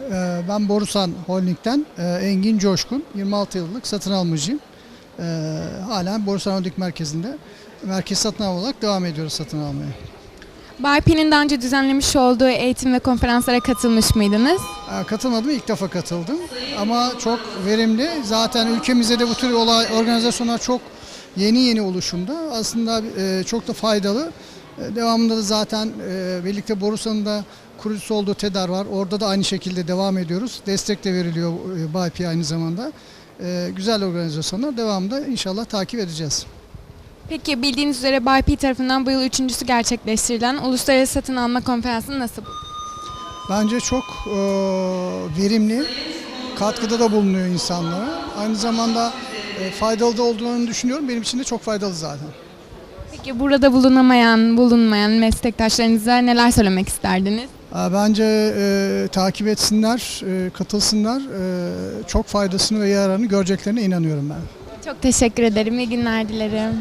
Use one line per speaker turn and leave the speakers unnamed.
Ee, Ben Borusan Holding'den e, Engin Coşkun, 26 yıllık satın almacıyım. Ee, Halen Borusan Holding merkezinde merkez satın alma olarak devam ediyoruz satın almaya.
BIP'nin daha önce düzenlemiş olduğu eğitim ve konferanslara katılmış mıydınız?
Ee, Katılmadım, ilk defa katıldım ama çok verimli. Zaten ülkemizde de bu tür olay, organizasyonlar çok yeni yeni oluşumda. Aslında e, çok da faydalı. E, Devamında da zaten e, birlikte Borusan'ın da kurucusu olduğu TEDAR var. Orada da aynı şekilde devam ediyoruz. Destek de veriliyor e, BIP aynı zamanda. Güzel organizasyonlar. Devamında inşallah takip edeceğiz.
Peki bildiğiniz üzere BIP tarafından bu yıl üçüncüsü gerçekleştirilen Uluslararası Satın Alma Konferansı'nı nasıl?
Bence çok e, verimli, katkıda da bulunuyor insanlara. Aynı zamanda e, faydalı da olduğunu düşünüyorum. Benim için de çok faydalı zaten.
Peki burada bulunamayan, bulunmayan meslektaşlarınıza neler söylemek isterdiniz?
Bence e, takip etsinler, e, katılsınlar. E, çok faydasını ve yararını göreceklerine inanıyorum ben.
Çok teşekkür ederim. İyi günler dilerim.